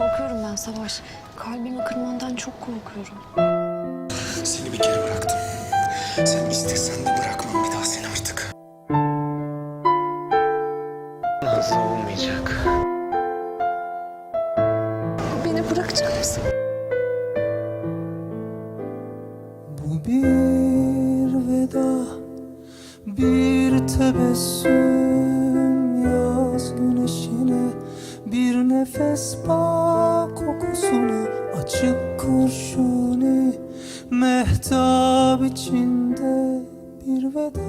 Korkuyorum ben Savaş. Kalbimi kırmandan çok korkuyorum. Seni bir kere bıraktım. Sen istesen de bırakmam bir daha seni artık. Nasıl olmayacak? Beni bırakacak mısın? Bu bir veda, bir tebessüm nefes bağ kokusuna, açık kurşuni, mehtap içinde bir veda.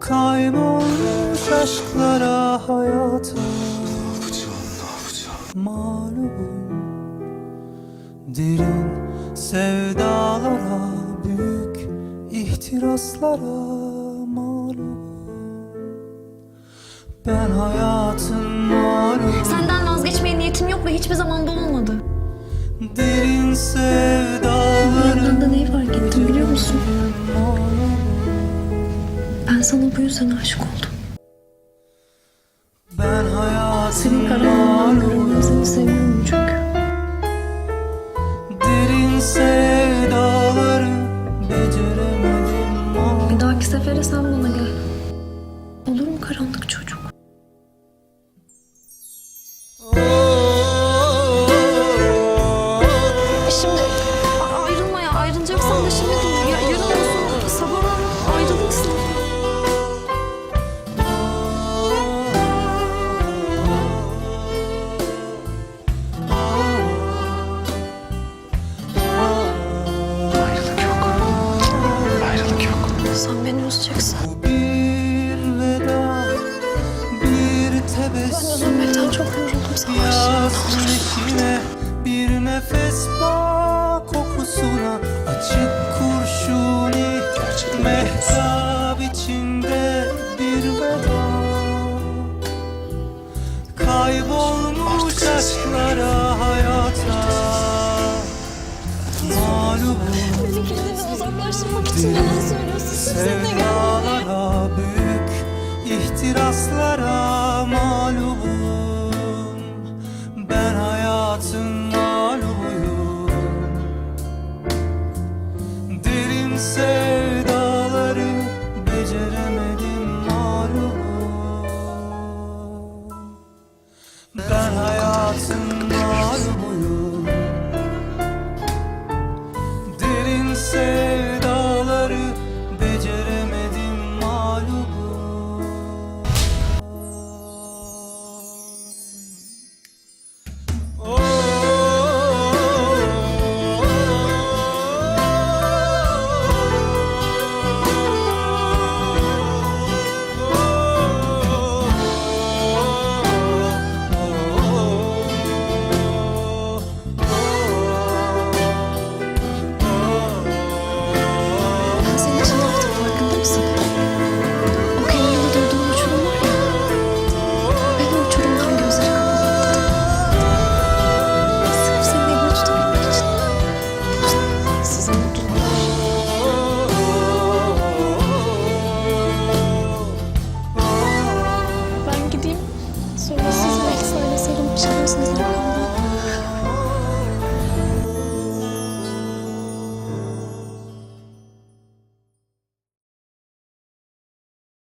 Kaybolmuş aşklara hayata Ne yapacağım, ne yapacağım? mağlubum Derin sevdalara büyük ihtiraslara Ben hayatın mağlubum Senden vazgeçmeye niyetim yok ve hiçbir zaman da olmadı. Derin sevdalara Ben de neyi fark ettim biliyor musun? Ben sana bu yüzden aşık oldum. Ben hayatın Senin görüyorum. Ben seni seviyorum karanlık çocuk? Şimdi a- ayrılma ya. Ayrılacaksan da şimdi. Ya, yarın olsun. Sabah ayrılırsın. Ayrılık yok. Ayrılık yok. Sen beni üzeceksin. Ben üzülmekten çok yoruldum Savaş. Bir nefes bağ kokusuna. Açık kurşuni mehtap içinde bir veda. Kaybolmuş aşklara hayata. Mağlubum uzaklaştırmak için yalan söylüyorsun. Seninle gel ihtiraslara mağlubum Ben hayatın mağlubuyum Derin sevdaları beceremedim mağlubum Ben hayatın mağlubuyum Derin sevdaları